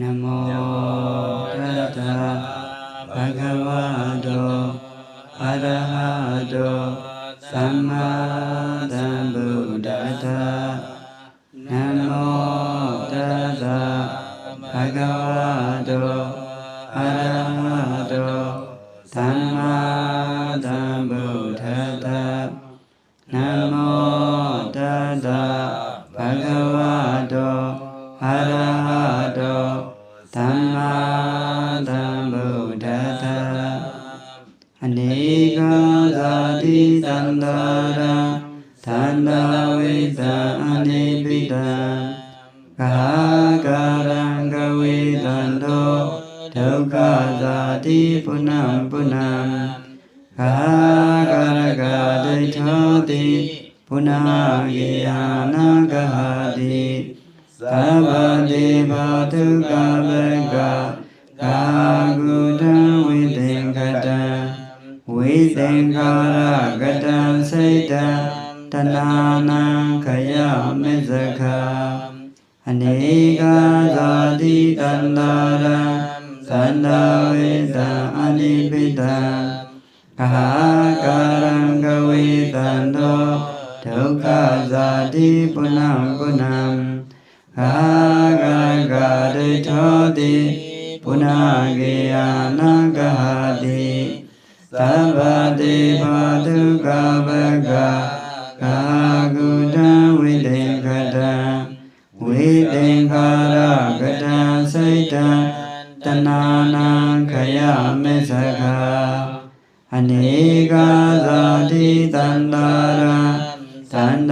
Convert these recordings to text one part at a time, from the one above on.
နမောတတဘဂဝတောအရဟတောသမ္မာသမ္ဗုဒ္ဓတ္တနမောတတဘ ကာကာရံကဝေတံတောဒုက္ခဇာတိပုဏ္ဏပုဏ္ဏကာကာရကဒိဋ္ဌောတိပုဏ္ဏယေယနာဂဟတိသဗ္ဗတိဘာတုကဗကကာကုတံဝိသင်္ခတံဝိသင်္ခာရကတံစိတ်တံတဏနံခယမေဇခာအနေကဇာတိတန္တရံသန္တာဝေတံအနိပိတံကာကာရံကဝေတံတောဒု अनेकाजाति तन्दारा सन्दावेदा अनिपिता कहाकारं गवे तन्दो दुःखाजाति पुनः पुनः कहाकारगारिठोति पुनः ज्ञानगहाति सर्वदेवादुगावगा တဏနံခယမေသခာအနေကဇာတိတန္တာရံသ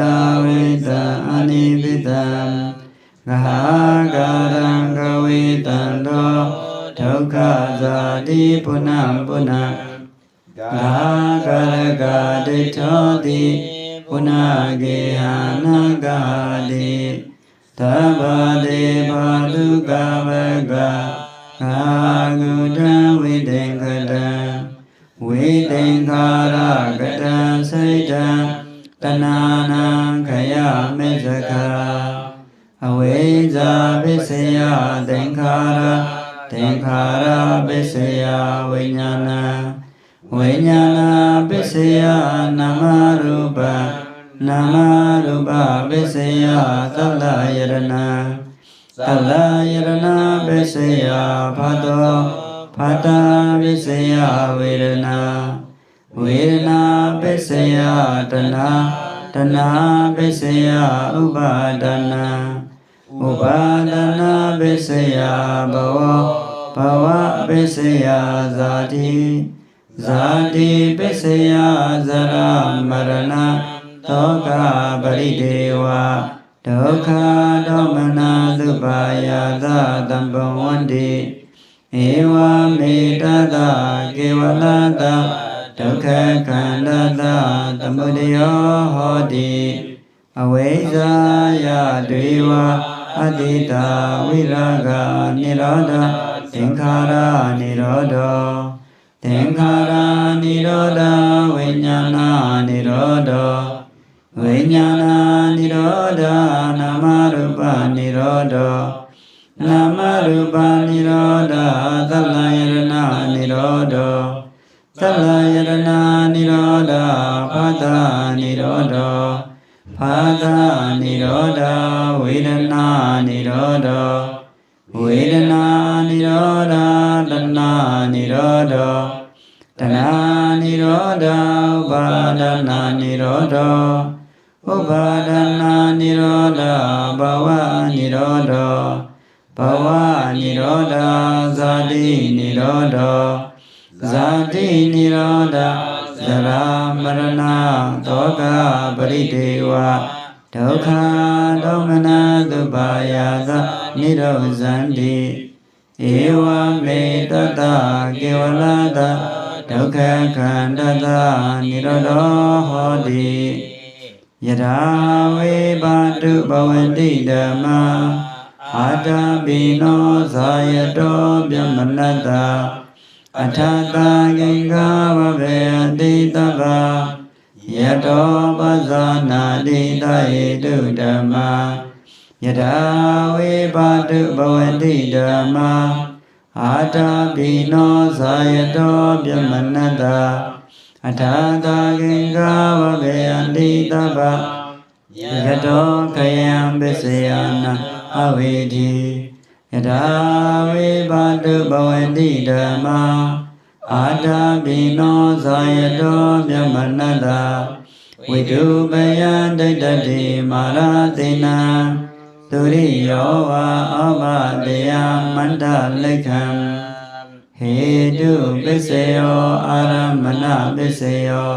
န္တာဝေတံအနိပိတံဂဟာကာရံကဝေတံတောဒုက္ခဇာတိပုဏ္ဏပုဏ္ဏကာကာရကဒိဋ္ဌောတိပုဏ္ဏကေဟနာဂတိသဗ္ဗတေဘာတုကဝကကာကုတံဝိတေကတံဝိတေခာရကတံစိတ်တံတဏနံခယမေဇခာအဝိဇ္ဇာပစ္စယသင်္ခါရသင်္ခါရပစ္စယဝိညာဏဝိညာဏပစ္စယနာမရူပနာမရူပပစ္စယသတ္တယရဏ သတ္တယရဏပစ္စယဖတ်တောဖတ်တာပစ္စယဝေဒနာဝေဒနာပစ္စယတဏတဏပစ္စယဥပါဒနာဥပါဒနာပစ္စယဘဝဘဝပစ္စယဇာတိဇာတိပစ္စယဇရာမရဏသောကပရိဒေဝဒုက္ခဒေါမနသု ပါယသတံပဝန္တိဧဝမေတတကေဝလတဒုက္ခခန္ဓတသမုဒယောဟောတိအဝိဇ္ဇာယတွေဝအတ္တိတာဝိရာဂနိရောဓသင်္ခါရနိရောဓသင်္ခါရနိရောဓဝိညာဏနိရောဓ ဝိညာဏနိရောဓနာမရူပနိရောဓနာမရူပနိရောဓသလယရဏနိရောဓသလယရဏနိရောဓဖာသနိရောဓဖာသနိရောဓဝေဒနာနိရောဓဝေဒနာနိရောဓတဏနိရောဓတဏနိရောဓဥပါဒနာနိရောဓ ဥပါဒနာနိရောဓဘဝနိရောဓဘဝနိရောဓဇာတိနိရောဓဇာတိနိရောဓဇရာမရဏသောကပရိဒေဝဒုက္ခဒေါမနသုပါယသနိရောဇန္တိဧဝမေတတကေဝလတဒုက္ခခန္ဓတနိရောဓဟောတိ ယထာဝေဘာတုဘဝန္တိဓမ္မာအာတပိနောဇာယတောပြမနတ္တအထတဂင်္ဂဝဘေအတိတဗ္ဗယတောပဇာနာတိတဟိတုဓမ္မာယထာဝေပါတုဘဝတိဓမ္မာအာတာပိနောဇာယတောပြမနတ္တာ အထာတာကင်္ဂဝဘေယန္တိတဗ္ဗယတောခယံပစ္စယနာအဝေတိယထာဝေပါတုဘဝတိဓမ္မာအာတာပိနောဇာယတောပြမနတ္တာဝိတုပယံဒိဋ္ဌတိမာရသေနံသူရိယောဝါအမတေယမန္တလိက္ခံ ဟေတုပစ္စယောအာရမဏပစ္စယော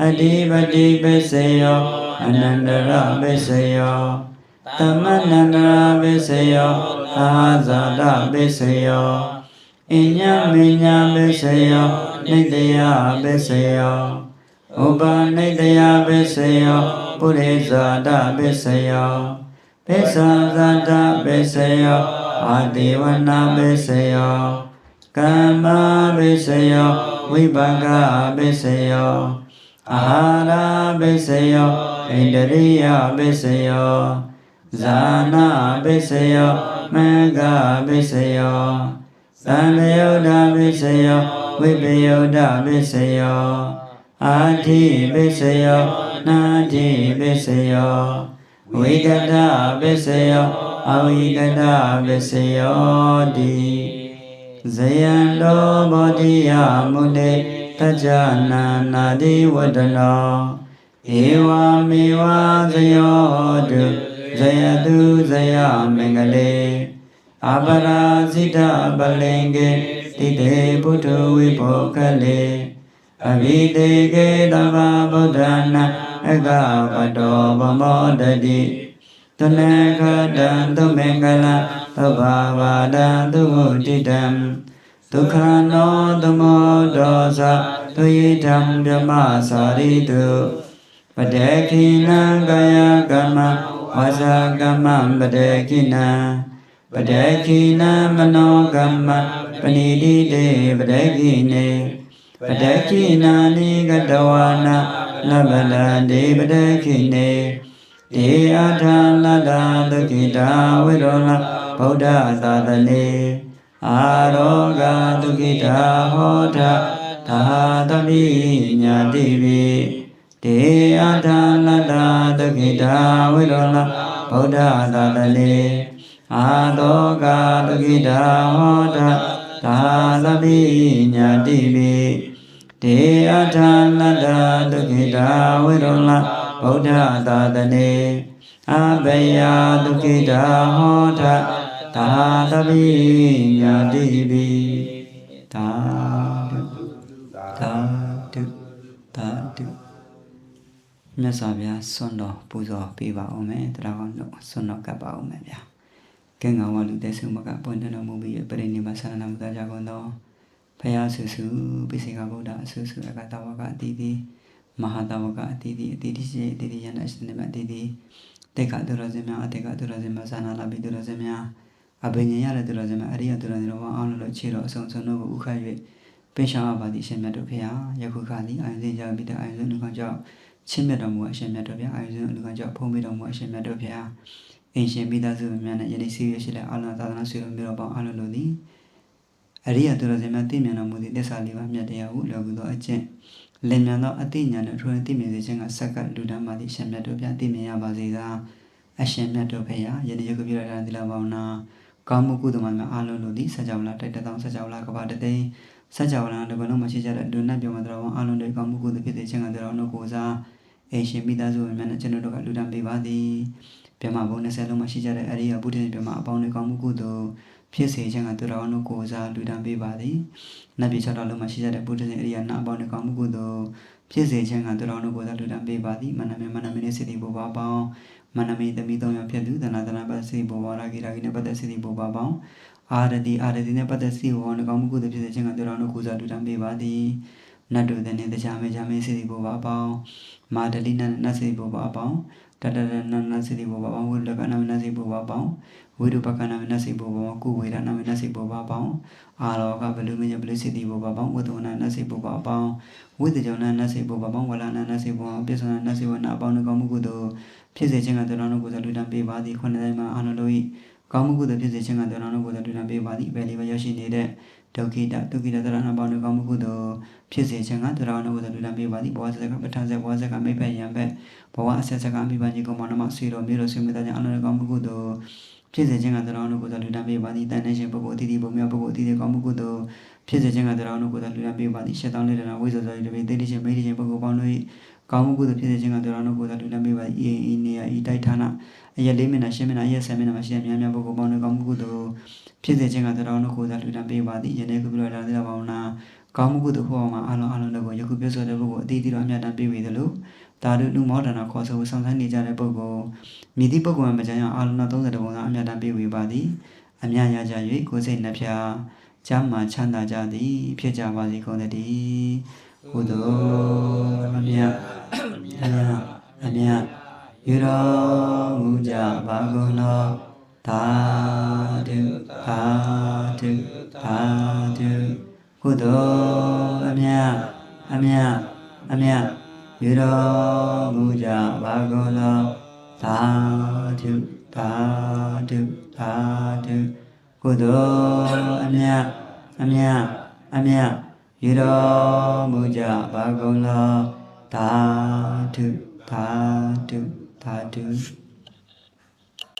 အတ္တိပတိပစ္စယောအနန္တရပစ္စယောသမဏန္တရပစ္စယောအာဇာတပစ္စယောအညမညပစ္စယောနိတယပစ္စယောဥပနိတယပစ္စယောပုရိဇာတပစ္စယောပစ္ဆာဇာတပစ္စယောအာတိဝနာပစ္စယော ကမ္မပစ္စယောဝိပါကပစ္စယောအာဟာရပစ္စယောဣန္ဒရိယပစ္စယောဇာနာပစ္စယောမဂ္ဂပစ္စယောသံယုဒ္ဓပစ္စယောဝိပယုဒ္ဓပစ္စယောအာတိပစ္စယောနာတိပစ္စယောဝိကတပစ္စယောအဝိကတပစ္စယောတိ ဇယံတောဘောဓိယမုနေတัจจနာနာတိဝတ္တနောဧဝမေဝဇယောတုဇယတုဇယမင်္ဂလေအပရာဇိတပလင်္ကေတိတေပုထုဝိဘောကလေအဘိတေကေတဗ္ဗဗုဒ္ဓနာအကပတောဗမောတတိ တနခတံသုမေကလသဗ္ဗဝါဒံသုမုတိတံဒုက္ခနောသမောဒောသသူယိတံမြမသာရိတုပတေခိနံကာယကမ္မဝါစာကမ္မပတေခိနံပတေခိနံမနောကမ္မပဏိတိတေပတေခိနေပတေခိနာနိကတဝါနာလဗ္ဗလတိပတေခိနေ တေအထာလတ္တသကိတာဝိရောလဗုဒ္ဓသာသနေအာရောဂဒုကိတာဟောထသာသမိညာတိပိတေအထာလတ္တသကိတာဝိရောလဗုဒ္ဓသာသနေအာသောကဒုကိတာဟောထသာသမိညာတိပိတေအထာလတ္တသကိတာဝိရောလ ဗုဒ္ဓသာသနေအဘယဒုကိတာဟောထသာသမိညာတိပိသာဓုသာဓုသာဓုမြတ်စွာဘုရားဆွမ်းတော်ပူဇော်ပေးပါအောင်မယ်တရားကောင်းတို့ဆွမ်းတော်ကပ်ပါအောင်မယ်ဗျာကဲငါဝလူတဲ့ဆုံမကပွင့်တော်မူပြီးပြိဋိနိဗ္ဗာန်ဆန္ဒနာမူတာကြကုန်သောဖယားဆူဆူပိစေကဗုဒ္ဓအဆူဆူအကတဝကအတိတိ မဟာတဝကအတိတိအတိတိရှိအတိတိယန္တရှိနေမအတိတိတေကဒုရဇင်မြအတေကဒုရဇင်မြဇာနာလာပိဒုရဇင်မြအဘိညာရတဲ့ဒုရဇင်မြအရိယဒုရဇင်တော်အောင်လို့ခြေတော်အဆုံးဆုံးတို့ကိုဥခတ်၍ပင်ရှားပါသည်ရှင်မြတ်တို့ဖေဟာယခုခါသည်အာယုစဉ်ကြောင့်ပြီးတဲ့အာယုစဉ်လူကောင်ကြောင့်ချင်းမြတ်တော်မူအရှင်မြတ်တို့ဖေအာယုစဉ်လူကောင်ကြောင့်ဖုံးပေးတော်မူအရှင်မြတ်တို့ဖေဟာအင်ရှင်မိသားစုများနဲ့ယနေ့စီရရှိတဲ့အာလသာသနာဆွေတော်မျိုးတော်ပေါင်းအားလုံးတို့သည်အရိယဒုရဇင်မြသိမြင်တော်မူသည့်သစ္စာလေးပါးမြတ်တရားဟုလောကုသောအကျင့် လင်မြန်သောအသိဉာဏ်နဲ့ထွန်းသိမြင်စေခြင်းကဆက်ကလူတန်းပါသည့်ရှင်မြတ်တို့ပြသိမြင်ရပါစေသာအရှင်မြတ်တို့ဖေဟာယနေ့ယခုပြရတဲ့သီလဘာဝနာကောင်းမှုကုသိုလ်မှများအားလုံးတို့သည်စကြဝဠာတိုက်တသောစကြဝဠာကဘာတသိန်းစကြဝဠာတပလုံးမှာရှိကြတဲ့ဒုနတ်ပြောမှာတော်ဝန်အားလုံးတွေကောင်းမှုကုသိုလ်ဖြစ်စေခြင်းကတော်တို့ကိုစားအရှင်မိသားစုဝင်များနဲ့ကျွန်တော်တို့ကလူတန်းပေးပါသည်ပြမဘုံ20လုံးမှာရှိကြတဲ့အရိယာဘုဒ္ဓရှင်ပြမအပေါင်းတွေကောင်းမှုကုသိုလ် ဖြစ်စေခြင်းကတော်တို့ကိုစားလူတန်းပေးပါသည်နတ်ပြည်6တော်လုံးမှာရှိကြတဲ့ဘုဒ္ဓရှင်အရိယာနာအပေါင်းတွေကောင်းမှုကုသိုလ်ဖြစ်စေခြင်းကတော်တို့ကိုစားလူတန်းပေးပါသည်မနမေမနမေနေစေတီဘုရားပေါင်းမနမေသမီးသုံးယောက်ဖြစ်သူသနာသနာပတ်စီဘောဝါရာဂိရာဂိနဲ့ပတ်သက်စီတီဘောပါပေါင်းအာရတိအာရတိနဲ့ပတ်သက်စီဘောနှကောင်းမှုကုသိုလ်ဖြစ်စေခြင်းကတော်တို့ကိုစားလူတန်းပေးပါသည် နတ်တို့တဲ့နဲ့တရားမေချာမေစီတီဘောပါပေါင်းမာဒလိနနတ်စီဘောပါပေါင်းတတရဏနစိတိဘောပါပေါင်းဝိရကနာမနစိဘောပါပေါင်းဝိရုပကနာမနစိဘောပါပေါင်းကုဝေရနာမနစိဘောပါပေါင်းအာလောကဘလူမညဘလူစိတိဘောပါပေါင်းဝတ္တဝနာနစိဘောပါပေါင်းဝိတ္တကြောင့်နစိဘောပါပေါင်းဝလာနာနစိဘောပါပြစ္ဆနာနစိဝနာအပေါင်းကောင်းမှုကုသိုလ်ဖြစ်စေခြင်းကတော်တော်တို့ကိုယ်စားလူတန်းပေးပါသည်ခုနှစ်တိုင်းမှာအာနတို့၏ ကောင်းမှုကုသိုလ်ဖြစ်စေခြင်းကတော်တော်တို့ကိုယ်စားလူတန်းပေးပါသည်ပဲလေးပဲရရှိနေတဲ့ဒုက္ခိတဒုက္ခိတသရဏပေါင်းကောင်းမှုကုသိုလ်ဖြစ်စေခြင်းကတော်တော်တို့ကိုယ်စားလူတန်းပေးပါသည်ဘဝစကပဋ္ဌာန်းစဘဝစကမိဖက်ယံဘက်ဘဝအဆက်စကမိဘကြီးကောင်မနမဆွေတော်မျိုးတော်ဆွေမျိုးသားကြောင့်အလုံးကောင်းမှုကုသိုလ်ဖြစ်စေခြင်းကတော်တော်တို့ကိုယ်စားလူတန်းပေးပါသည်တန်တဲ့ရှင်ပုဂ္ဂိုလ်အသီးသီးပုံများပုဂ္ဂိုလ်အသီးသီးကောင်းမှုကုသိုလ်ဖြစ်စေခြင်းကတော်တော်တို့ကိုယ်စားလူတန်းပေးပါသည်ရှစ်တောင်းလေးတနာဝိဇ္ဇာဇာတိတပိသိတိရှင်မိတိရှင်ပုဂ္ဂိုလ်ပေါင်းတို့ ကောင်းမှုကုသိုလ်ဖြစ်စေခြင်းကတော်တော်တို့ကိုယ်စားလူတန်းပေးပါသည်ဤဤနေရာဤတိုက်ဌာနအရက်လေးမျက်နှာရှင်းမျက်နှာအရက်ဆယ်မျက်နှာမှာရှိတဲ့များများပုဂ္ဂိုလ်ပေါင်းတို့ကောင်းမှုကုသိုလ်ဖြစ်စေခြင်းကတော်တော်တို့ကိုယ်စားလူတန်းပေးပါသည်ယနေ့ကုပြတော်တရားဘာဝနာကောင်းမှုကုသိုလ်ဟောမှာအလုံးအလုံးတို့ကိုယခုပြဆိုတဲ့ပုဂ္ဂိုလ်အသီးသီးတော်အမြတ်တမ်းပေးဝေသလိုတာတို့လူမောဒနာခေါ်ဆိုဆောင်ဆိုင်နေကြတဲ့ပုဂ္ဂိုလ်မြည်သည့်ပုဂ္ဂိုလ်မှာမကြမ်းအောင်အလုံးတော်30ဘုံသာအမြတ်တမ်းပေးဝေပါသည်အမြတ်ရကြ၍ကိုယ်စိတ်နှဖျားကျမ်းမာချမ်းသာကြသည် ဖြစ်ကြပါစေကုန်သတည်း ကုသိုလ်အမြတ်အမြတ်အမြတ်ယူတော်မူကြပါကုန်သောသာဓုသာဓုသာဓုကုသိုလ်အမြတ်အမြတ်အမြတ်ယူတော်မူကြပါကုန်သောသာဓုသာဓုသာဓုကုသိုလ်အမြတ်အမြတ်အမြတ် ယူတော်မူကြပါကုန်သောသာဓုသာဓုသာဓု